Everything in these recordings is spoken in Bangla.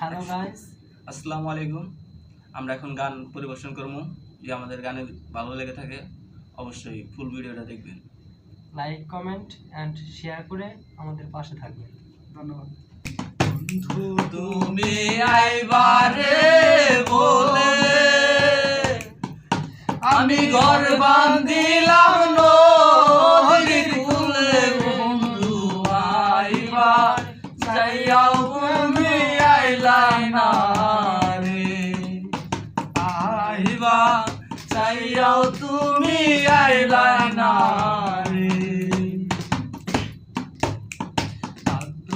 Hello guys. আসসালামু আলাইকুম। আমরা এখন গান পরিবেশন করব। যদি আমাদের গানে ভালো লেগে থাকে অবশ্যই ফুল ভিডিওটা দেখবেন। লাইক কমেন্ট অ্যান্ড শেয়ার করে আমাদের পাশে থাকবেন। ধন্যবাদ। বন্ধু তুমি আইবারে বলে আমি ঘর বান্ধিলাম নদীর কুলে। বন্ধু আইবা যাইয়াও আইলাই না রে আইবা, চাইয়াও তুমি আইলাই না রে ভাদ্র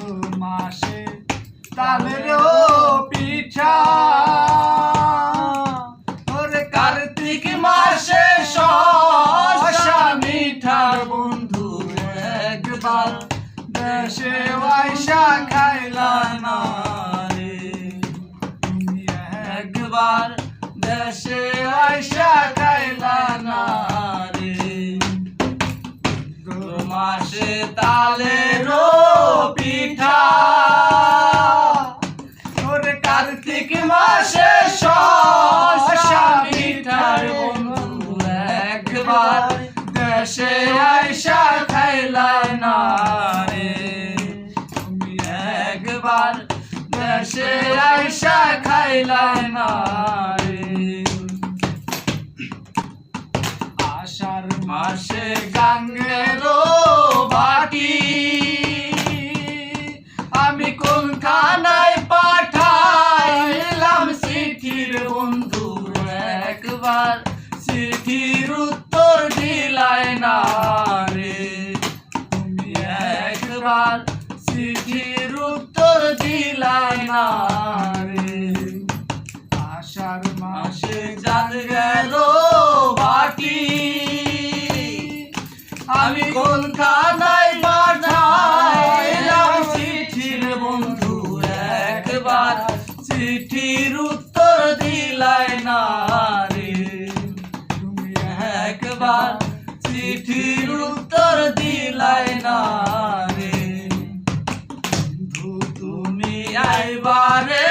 পিঠা। ওরে কার্তিক মাসে শশা মিঠার বন্ধু একবার দেশে পয়সা একবার দেশে পয়সা খাইলা না রে মাসে তালেরও পিঠা। ওরে কার্তিক মাসে শশা মিঠার বন্ধু একবার দেশে আইসা রে একবার দেশে আইসা রে আষাঢ় মাসে গাঙ্গেরো বাটি। আমি কোনখানায় পাঠাইলাম চিঠির বন্ধু একবার? চিঠির উত্তর দিলাই না রে। একবার চিঠির উত্তর দিলাই না চিঠির উত্তর দিলাই না রে। তুমি একবার চিঠির উত্তর দিলাই না রে। তুমি আইবারে